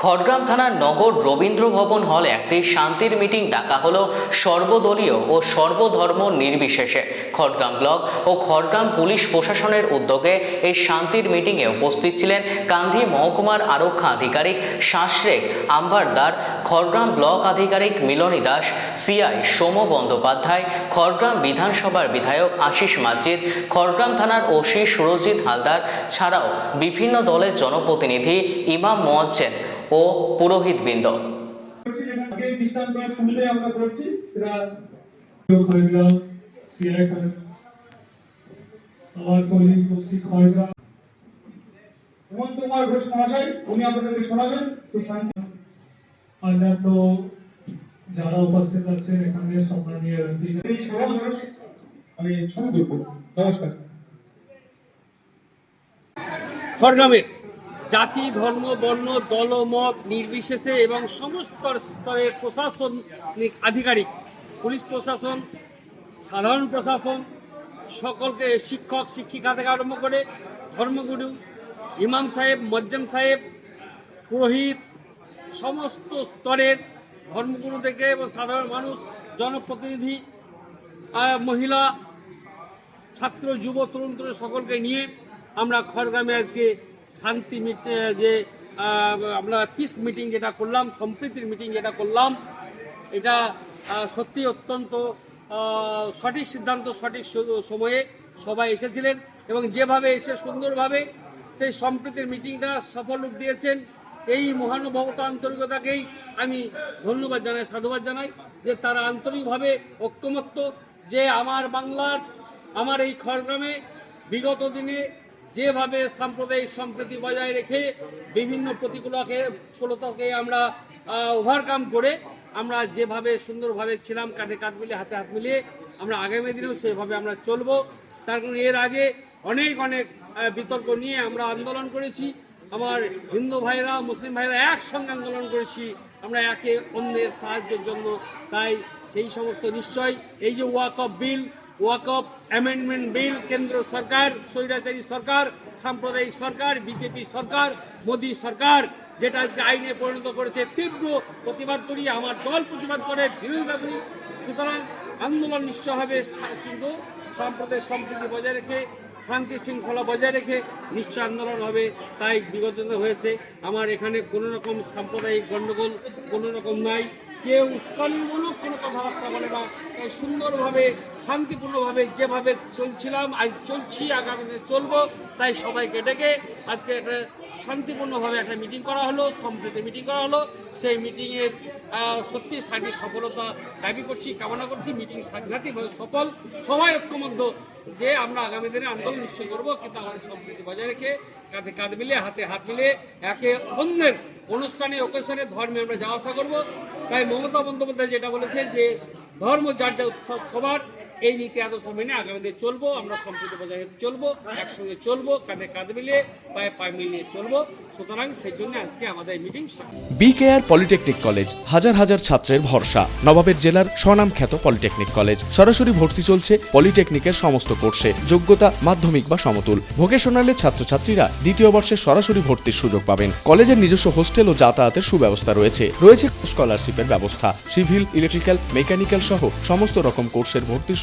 Khargram থানার নগর রবীন্দ্র ভবন হলে একটি শান্তির মিটিং, ডাকা হলো সর্বদলীয় ও সর্বধর্ম নির্বিশেষে। খড়গ্রাম ব্লক ও খড়গ্রাম পুলিশ প্রশাসনের উদ্যোগে এই শান্তির মিটিংয়ে উপস্থিত ছিলেন কান্ধি মহকুমার আরক্ষা আধিকারিক শাসরেক আম্বারদার, খড়গ্রাম ব্লক আধিকারিক মিলনী দাস, সিআই সোম বন্দ্যোপাধ্যায়, খড়গ্রাম বিধানসভার বিধায়ক আশিস মাজিদ, খড়গ্রাম থানার ওসি সুরজিৎ হালদার ছাড়াও বিভিন্ন দলের জনপ্রতিনিধি ইমাম মোয়াজ্জেন ও শান্তি অন্যান্য যারা উপস্থিত আছেন এখানে সম্মানীয় আমি নমস্কার জাতি, ধর্ম, বর্ণ দলমত নির্বিশেষে এবং সমস্ত স্তরের প্রশাসনিক আধিকারিক, পুলিশ প্রশাসন, সাধারণ প্রশাসন, সকলকে শিক্ষক, শিক্ষিকা থেকে আরম্ভ করে ধর্মগুরু, ইমাম সাহেব, মজ্জাম সাহেব, পুরোহিত, সমস্ত স্তরের ধর্মগুরু থেকে এবং সাধারণ মানুষ, জনপ্রতিনিধি মহিলা, ছাত্র, যুব, তরুণ তরুণ সকলকে নিয়ে আমরা খড়গ্রামে আজকে শান্তি যে আমরা পিস মিটিং যেটা করলাম, সম্প্রীতির মিটিং যেটা করলাম, এটা সত্যি অত্যন্ত সঠিক সিদ্ধান্ত, সঠিক সময়ে সবাই এসেছিলেন এবং যেভাবে এসে সুন্দরভাবে সেই সম্প্রীতির মিটিংটা সফল রূপ দিয়েছেন, এই মহানুভবতা আন্তরিকতাকেই আমি ধন্যবাদ জানাই, সাধুবাদ জানাই যে তারা আন্তরিকভাবে ঐক্যমত্য যে আমার বাংলার, আমার এই খড়গ্রামে বিগত দিনে যেভাবে সাম্প্রদায়িক সম্প্রীতি বজায় রেখে বিভিন্ন প্রতিকূলকে প্রতিকূলতাকে আমরা ওভারকাম করে আমরা যেভাবে সুন্দরভাবে ছিলাম কাঁধে কাঁধ মিলিয়ে হাতে হাত মিলিয়ে আমরা আগামী দিনেও সেভাবে আমরা চলবো। তার কারণ এর আগে অনেক অনেক বিতর্ক নিয়ে আমরা আন্দোলন করেছি। আমার হিন্দু ভাইরা, মুসলিম ভাইরা একসঙ্গে আন্দোলন করেছি। আমরা একে অন্যের সাহায্যের জন্য। তাই সেই সমস্ত নিশ্চয় এই যে Waqf bill Waqf amendment bill, কেন্দ্র সরকার, স্বৈরাচারী সরকার, সাম্প্রদায়িক সরকার, বিজেপি সরকার, মোদী সরকার, যেটা আজকে আইনে পরিণত করেছে, তীব্র প্রতিবাদ করি আমার দল প্রতিবাদ করে বিরোধিতা করি সুতরাং আন্দোলন নিশ্চয় হবে কিন্তু সাম্প্রদায়িক সম্প্রীতি বজায় রেখে, শান্তি শৃঙ্খলা বজায় রেখে নিশ্চয় আন্দোলন হবে, তাই বিগত হয়েছে। আমার এখানে কোনো রকম সাম্প্রদায়িক গণ্ডগোল, কোনো রকম নাই। কেউ উস্কানিমূলক কোনো কথাবার্তা বলে না সুন্দরভাবে, শান্তিপূর্ণভাবে যেভাবে চলছিলাম, আজ চলছি আগামী দিনে চলবো, তাই সবাইকে ডেকে আজকে একটা শান্তিপূর্ণভাবে একটা মিটিং করা হলো, সম্প্রীতি মিটিং করা হলো। সেই মিটিংয়ের সত্যি সার্বিক সফলতা দাবি করছি, কামনা করছি মিটিং সাংঘাতিকভাবে সফল। সবাই ঐক্যমধ্য যে আমরা আগামী দিনে আন্দোলন নিশ্চয় করব, কিন্তু আমাদের সম্প্রীতি বজায় রেখে কাঁধে কাঁধ মিলে হাতে হাত মিলে একে অন্যের অনুষ্ঠানে ওকেশনে ধর্মে আমরা যাওয়া আসা করব। তাই মমতা বন্দ্যোপাধ্যায় যেটা বলেছে যে ধর্ম যার যা সবার এই নীতি আদর্শ মেনে আগামী দিনে চলবো, আমরা সম্প্রীতি বজায় চলবো, একসঙ্গে চলবো, কাঁধে কাঁধ মিলিয়ে, পায়ে পায়ে মিলিয়ে চলবো। সুতরাং সেই জন্য আজকে আমাদের মিটিং বিকেআর পলিটেকনিক কলেজ, হাজার হাজার ছাত্রের ভরসা। নবাবের জেলার স্বনাম খ্যাত পলিটেকনিক কলেজ। সরাসরি ভর্তি চলছে পলিটেকনিকের সমস্ত কোর্সে। যোগ্যতা, মাধ্যমিক বা সমতুল। ভোকেশনালের ছাত্রছাত্রীরা দ্বিতীয় বর্ষে সরাসরি ভর্তির সুযোগ পাবেন। কলেজের নিজস্ব হোস্টেল ও যাতায়াতের সুব্যবস্থা রয়েছে। রয়েছে স্কলারশিপের ব্যবস্থা। সিভিল, ইলেকট্রিক্যাল, মেকানিক্যাল সহ সমস্ত রকম কোর্সের ভর্তির